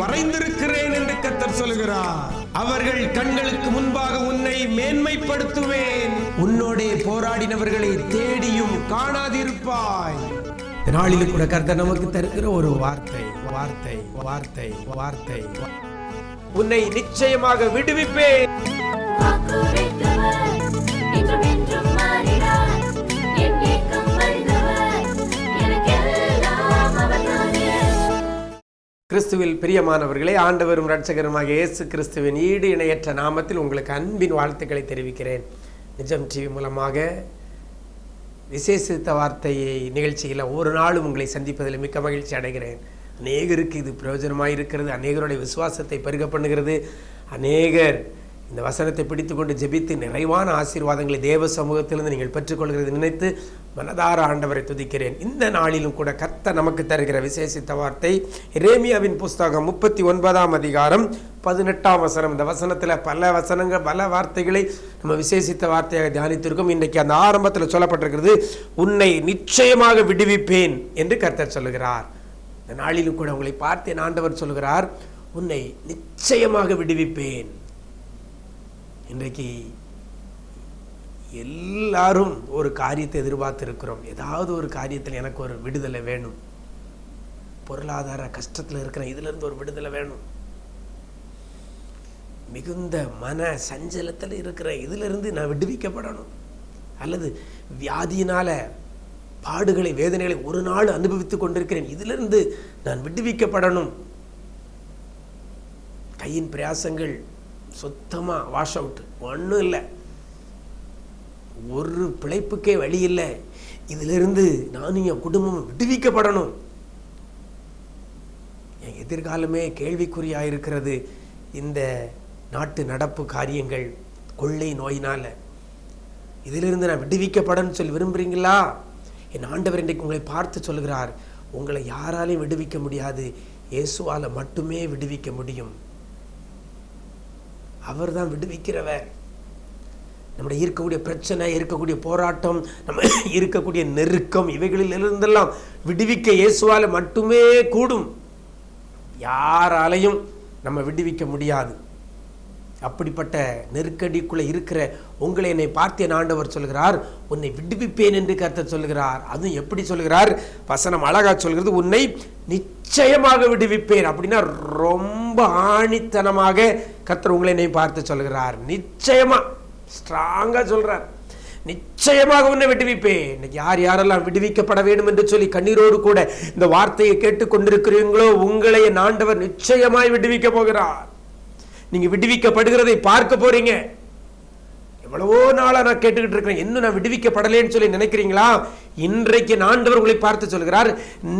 வரைந்திருக்கிறேன் என்று கத்தர் சொல்கிறார் அவர்கள் கண்களுக்கு முன்பாக உன்னை மேன்மைப்படுத்துவேன். உன்னோடே போராடினவர்களை தேடியும் காணாதிருப்பாய். இந்த நாளில் கூட கர்த்தர் நமக்கு தருகிற ஒரு வார்த்தை வார்த்தை வார்த்தை வார்த்தை. உன்னை நிச்சயமாக விடுவிப்பேன். கிறிஸ்துவில் பிரியமானவர்களே ஆண்டவரும் ரட்சகருமாக இயேசு கிறிஸ்துவின் ஈடு இணையற்ற நாமத்தில் உங்களுக்கு அன்பின் வாழ்த்துக்களை தெரிவிக்கிறேன். நிஜம் டிவி மூலமாக விசேஷித்த வார்த்தையை நிகழ்ச்சியில் ஒரு நாளும் உங்களை சந்திப்பதில் மிக்க மகிழ்ச்சி அடைகிறேன். அநேகருக்கு இது பிரயோஜனமாக இருக்கிறது அநேகருடைய விசுவாசத்தை பெருக பண்ணுகிறது அநேகர் இந்த வசனத்தை பிடித்துக்கொண்டு ஜெபித்து நிறைவான ஆசீர்வாதங்களை தேவ சமூகத்திலிருந்து நீங்கள் பெற்றுக்கொள்கிறது நினைத்து மனதார ஆண்டவரை துதிக்கிறேன். இந்த நாளிலும் கூட கர்த்தர் நமக்கு தருகிற விசேஷித்த வார்த்தை ரேமியாவின் புஸ்தகம் முப்பத்தி ஒன்பதாம் அதிகாரம் பதினெட்டாம் வசனம். இந்த வசனத்தில் பல வசனங்கள் பல வார்த்தைகளை நம்ம விசேஷித்த வார்த்தையாக தியானித்திருக்கோம். இன்றைக்கு அந்த ஆரம்பத்தில் சொல்லப்பட்டிருக்கிறது உன்னை நிச்சயமாக விடுவிப்பேன் என்று கர்த்தர் சொல்லுகிறார். இந்த நாளிலும் கூட உங்களை பார்த்தேன் ஆண்டவர் சொல்லுகிறார் உன்னை நிச்சயமாக விடுவிப்பேன் இன்றைக்கு எல்லாரும் ஒரு காரியத்தை எதிர்பார்த்திருக்கிறோம். ஏதாவது ஒரு காரியத்தில் எனக்கு ஒரு விடுதலை வேணும். பொருளாதார கஷ்டத்தில் இருக்கிறேன் இதிலிருந்து ஒரு விடுதலை வேணும். மிகுந்த மன சஞ்சலத்தில் இருக்கிற இதிலிருந்து நான் விடுவிக்கப்படணும். அல்லது வியாதியினால பாடுகளை வேதனைகளை ஒரு நாள் அனுபவித்துக் கொண்டிருக்கிறேன். இதிலிருந்து நான் விடுவிக்கப்படணும். கையின் பிரயாசங்கள் சுத்தமாக வாஷ் அவுட் ஒன்றும் இல்லை. ஒரு பிழைப்புக்கே வழி இல்லை. இதிலிருந்து நானும் என் குடும்பம் விடுவிக்கப்படணும். என் எதிர்காலமே கேள்விக்குறியாக இருக்கிறது இந்த நாட்டு நடப்பு காரியங்கள் கொள்ளை நோயினால். இதிலிருந்து நான் விடுவிக்கப்படணும்னு சொல்லி விரும்புகிறீங்களா என் ஆண்டவர் இன்றைக்கு உங்களை பார்த்து சொல்கிறார் உங்களை யாராலையும் விடுவிக்க முடியாது. இயேசுவால் மட்டுமே விடுவிக்க முடியும். அவர் தான் விடுவிக்கிறவர். நம்முடைய இருக்கக்கூடிய பிரச்சனை இருக்கக்கூடிய போராட்டம் நம்ம இருக்கக்கூடிய நெருக்கம் இவைகளில் இருந்தெல்லாம் விடுவிக்க இயேசுவால் மட்டுமே கூடும். யாராலையும் நம்ம விடுவிக்க முடியாது. அப்படிப்பட்ட நெருக்கடிக்குள்ள இருக்கிற உங்களை என்னை பார்த்து என் ஆண்டவர் சொல்கிறார் உன்னை விடுவிப்பேன் என்று கருத்த சொல்கிறார். அதுவும் எப்படி சொல்கிறார்? வசனம் அழகா சொல்கிறது உன்னை நிச்சயமாக விடுவிப்பேன். அப்படின்னா ரொம்ப ஆணித்தனமாக கத்தர் உங்களை என்னை பார்த்து சொல்கிறார் நிச்சயமா ஸ்ட்ராங்காக சொல்கிறார் நிச்சயமாக உன்னை விடுவிப்பேன். இன்னைக்கு யார் யாரெல்லாம் விடுவிக்கப்பட வேண்டும் என்று சொல்லி கண்ணீரோடு கூட இந்த வார்த்தையை கேட்டுக்கொண்டிருக்கிறீங்களோ உங்களை என் ஆண்டவர் நிச்சயமாய் விடுவிக்க போகிறார். நீங்க விடுவிக்கப்படுகிறதை பார்க்க போறீங்க. எவ்வளவோ நாளா நான் கேட்டுக்கிட்டு இருக்கிறேன். இன்னும் நான் விடுவிக்கப்படலேன்னு சொல்லி நினைக்கிறீங்களா? இன்றைக்கு ஆண்டவர் உங்களை பார்த்து சொல்கிறார்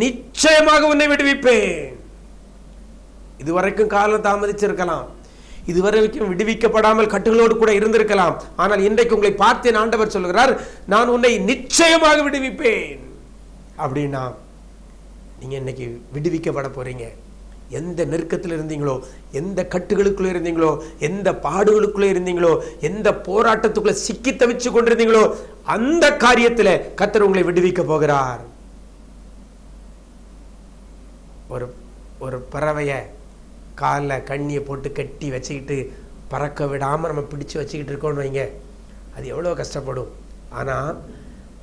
நிச்சயமாக உன்னை விடுவிப்பேன். இதுவரைக்கும் காலம் தாமதிச்சிருக்கலாம். இதுவரைக்கும் விடுவிக்கப்படாமல் கட்டுகளோடு கூட இருந்திருக்கலாம். ஆனால் இன்றைக்கு உங்களை பார்த்தேன் ஆண்டவர் சொல்கிறார் நான் உன்னை நிச்சயமாக விடுவிப்பேன். அப்படின்னா நீங்க இன்னைக்கு விடுவிக்கப்பட போறீங்க. எந்த நெருக்கத்தில் இருந்தீங்களோ எந்த கட்டுகளுக்குள்ள இருந்தீங்களோ எந்த பாடுகளுக்குள்ள இருந்தீங்களோ எந்த போராட்டத்துக்குள்ள சிக்கி தவிச்சு கொண்டிருந்தீங்களோ அந்த காரியத்தில் கத்தர் உங்களை விடுவிக்க போகிறார். ஒரு ஒரு பறவையை காலில் கண்ணியை போட்டு கட்டி வச்சுக்கிட்டு பறக்க விடாமல் நம்ம பிடிச்சு வச்சுக்கிட்டு இருக்கோம்னு வைங்க. அது எவ்வளோ கஷ்டப்படும். ஆனால்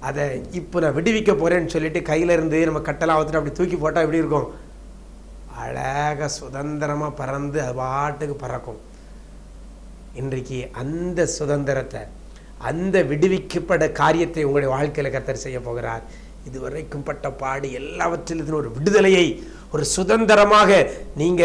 அதை இப்போ நான் விடுவிக்க போகிறேன்னு சொல்லிட்டு கையில இருந்து நம்ம கட்டெல்லாம் அவுத்துட்டு அப்படி தூக்கி போட்டால் எப்படி இருக்கும்? அழகாக சுதந்திரமாக பறந்து அது பாட்டுக்கு பறக்கும். இன்றைக்கு அந்த சுதந்திரத்தை அந்த விடுவிக்கப்பட காரியத்தை உங்களுடைய வாழ்க்கையில் கத்தர் செய்ய போகிறார். இதுவரைக்கும் பட்ட பாடு எல்லாவற்றிலிருந்து ஒரு விடுதலையை ஒரு சுதந்திரமாக நீங்க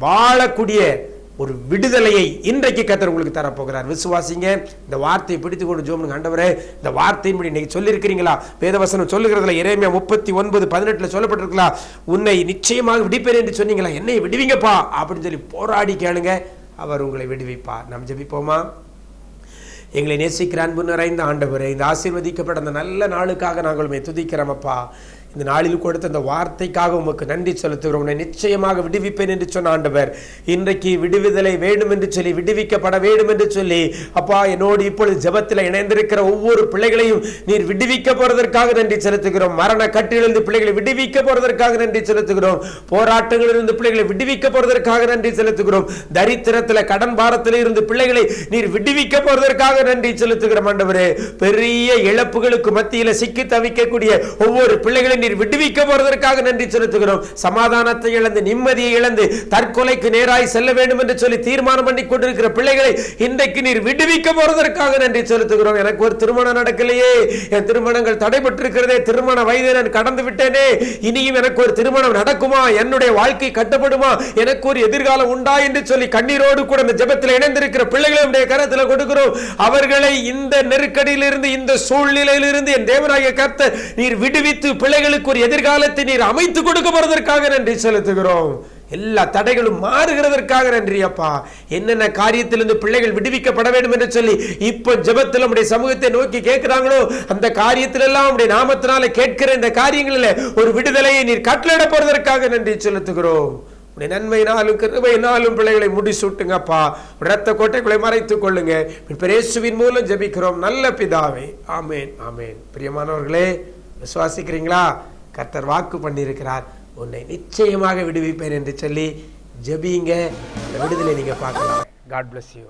வாழக்கூடிய ஒரு விடுதலையை இன்றைக்கு கத்தர் உங்களுக்கு தரப்போகிறார். விசுவாசிங்க இந்த வார்த்தையை பிடித்து கொண்டு ஜோம் கண்டவரே இந்த வார்த்தையின்படி இன்னைக்கு சொல்லியிருக்கிறீங்களா? வேதவசனம் சொல்லுகிறதுல இறைமையா முப்பத்தி ஒன்பது பதினெட்டுல சொல்லப்பட்டிருக்கலாம் உன்னை நிச்சயமாக விடுப்பேன் என்று சொன்னீங்களா? என்னை விடுவீங்கப்பா? அப்படின்னு சொல்லி போராடி கேளுங்க. அவர் உங்களை விடுவிப்பார். நாம் ஜபிப்போமா? எங்களை நேசிக்கிற அன்பு நிறைந்த ஆண்டவரே இந்த ஆசீர்வதிக்கப்பட்ட அந்த நல்ல நாளுக்காக நாங்கள் துதிக்கிறோம் துதிக்கிறோமப்பா இந்த நாளில் கொடுத்த அந்த வார்த்தைக்காக உமக்கு நன்றி செலுத்துகிறோம். உன்னை நிச்சயமாக விடுவிப்பேன் என்று சொன்ன ஆண்டவர். இன்றைக்கு விடுவிதலை வேண்டும் என்று சொல்லி விடுவிக்கப்பட வேண்டும் என்று சொல்லி அப்பா என்னோடு இப்பொழுது ஜபத்தில் இணைந்திருக்கிற ஒவ்வொரு பிள்ளைகளையும் நீர் விடுவிக்க போறதற்காக நன்றி செலுத்துகிறோம். மரண கட்டிலிருந்து பிள்ளைகளை விடுவிக்க போறதற்காக நன்றி செலுத்துகிறோம். போராட்டங்களிலிருந்து பிள்ளைகளை விடுவிக்க போறதற்காக நன்றி செலுத்துகிறோம். தரித்திரத்தில் கடன் பாரத்தில் இருந்து பிள்ளைகளை நீர் விடுவிக்க போறதற்காக நன்றி செலுத்துகிறோம் ஆண்டவரே. பெரிய இழப்புகளுக்கு மத்தியில் சிக்கி தவிக்கக்கூடிய ஒவ்வொரு பிள்ளைகளை நீர் விடுவிக்க போறதற்காக நன்றி செலுத்துகிறோம். சமாதானத்தை இழந்து நிம்மதியை இழந்து தற்கொலைக்கு நேராய் செல்ல வேண்டும் என்று சொல்லி தீர்மானம் பண்ணி கொண்டிருக்கிற பிள்ளைகளை இன்றைக்கு நீர் விடுவிக்க போறதற்காக நன்றி செலுத்துகிறோம். எனக்கு ஒரு திருமணம் நடக்கலையே. என் திருமணங்கள் தடைபட்டிருக்கிறதே. திருமண வயதை நான் கடந்து விட்டேனே. இனியும் எனக்கு ஒரு திருமணம் நடக்குமா? என்னுடைய வாழ்க்கை கட்டப்படுமா? எனக்கு ஒரு எதிர்காலம் உண்டா என்று சொல்லி கண்ணீரோடு கூட இந்த ஜபத்தில் இணைந்திருக்கிற பிள்ளைகளை உடைய கரத்தில் கொடுக்கிறோம். அவர்களை இந்த நெருக்கடியிலிருந்து இந்த சூழ்நிலையிலிருந்து என் தேவராய கர்த்தர் நீர் விடுவித்து பிள்ளைகளை பிள்ளைகளுக்கு ஒரு எதிர்காலத்தை நீர் அமைத்து கொடுக்க போறதற்காக நன்றி செலுத்துகிறோம். எல்லா தடைகளும் மாறுகிறதற்காக நன்றி அப்பா. என்னென்ன காரியத்திலிருந்து பிள்ளைகள் விடுவிக்கப்பட வேண்டும் என்று சொல்லி இப்போ ஜபத்தில் நம்முடைய சமூகத்தை நோக்கி கேட்கிறாங்களோ அந்த காரியத்திலெல்லாம் நம்முடைய நாமத்தினால கேட்கிற இந்த காரியங்களில் ஒரு விடுதலையை நீர் கட்டளிட போறதற்காக நன்றி செலுத்துகிறோம். உடைய நன்மையினாலும் கிருபையினாலும் பிள்ளைகளை முடிசூட்டுங்கப்பா இரத்த கோட்டைகளை மறைத்துக் கொள்ளுங்க. பிரேசுவின் மூலம் ஜபிக்கிறோம். நல்ல பிதாவே. ஆமேன் ஆமேன். பிரியமானவர்களே விசுவாசிக்கிறீங்களா? கர்த்தர் வாக்கு பண்ணியிருக்கிறார். உன்னை நிச்சயமாக விடுவிப்பேன் என்று சொல்லி ஜெபிங்க. இந்த விடுதலை நீங்க பார்க்கலாம். God bless you